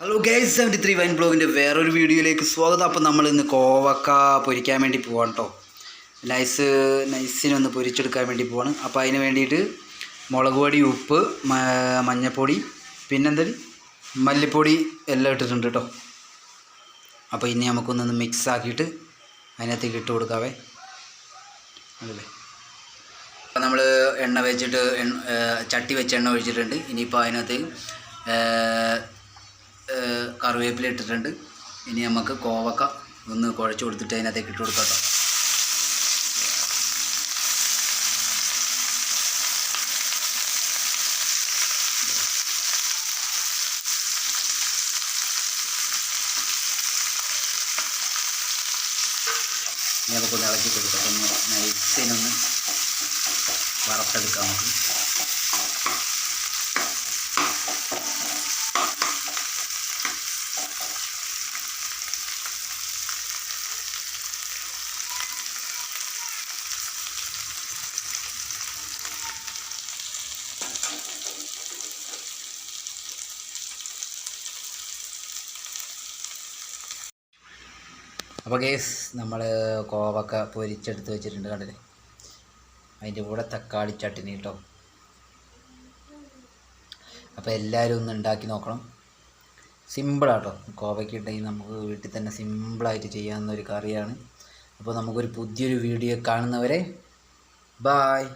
Hello guys seventy three wine ബ്ലോഗിന്റെ വേറൊരു വീഡിയോയിലേക്ക് സ്വാഗതം. അപ്പോൾ നമ്മൾ ഇന്ന് കോവക്ക പൊരിക്കാൻ വേണ്ടി പോവാണ് കേട്ടോ നൈസ് നൈസിനൊന്ന് പൊരിച്ചെടുക്കാൻ വേണ്ടി പോവാണ്. അപ്പോൾ അതിന് വേണ്ടിയിട്ട് മുളക് പൊടി ഉപ്പ് മഞ്ഞൾപ്പൊടി പിന്നെന്താ മല്ലിപ്പൊടി എല്ലാം ഇട്ടിട്ടുണ്ട് കേട്ടോ അപ്പോൾ ഇനി നമുക്കൊന്നൊന്ന് മിക്സ് ആക്കിയിട്ട് അതിനകത്തേക്ക് ഇട്ട് കൊടുക്കാവേ. അതല്ലേ അപ്പോൾ നമ്മൾ എണ്ണ വെച്ചിട്ട് ചട്ടി വെച്ച് എണ്ണ ഒഴിച്ചിട്ടുണ്ട്. ഇനിയിപ്പോൾ അതിനകത്ത് ഏർ ഏർ കറിവേപ്പില ഇട്ടിട്ടുണ്ട്. ഇനി നമുക്ക് കോവക്ക ഒന്ന് കുഴച്ച് കൊടുത്തിട്ട് അതിനകത്തേക്ക് ഇട്ട് കൊടുക്കാം ഇനി നമുക്കൊന്ന് ഇളക്കി കൊടുക്കാം ഒന്ന് നൈസിനൊന്ന് വറുത്തെടുക്കാം നമുക്ക്. അപ്പോൾ കേസ് നമ്മൾ കോവക്ക പൊരിച്ചെടുത്ത് വെച്ചിട്ടുണ്ട് കണ്ടില്ലേ? അതിന്റെ കൂടെ തക്കാളി ചട്ടിനി കേട്ടോ അപ്പോൾ എല്ലാവരും ഒന്ന് ഉണ്ടാക്കി നോക്കണം. സിമ്പിളാട്ടോ കോവയ്ക്ക് ഉണ്ടെങ്കിൽ നമുക്ക് വീട്ടിൽ തന്നെ സിമ്പിളായിട്ട് ചെയ്യാവുന്ന ഒരു കറിയാണ്. അപ്പോൾ നമുക്കൊരു പുതിയൊരു വീഡിയോ കാണുന്നവരെ ബായ്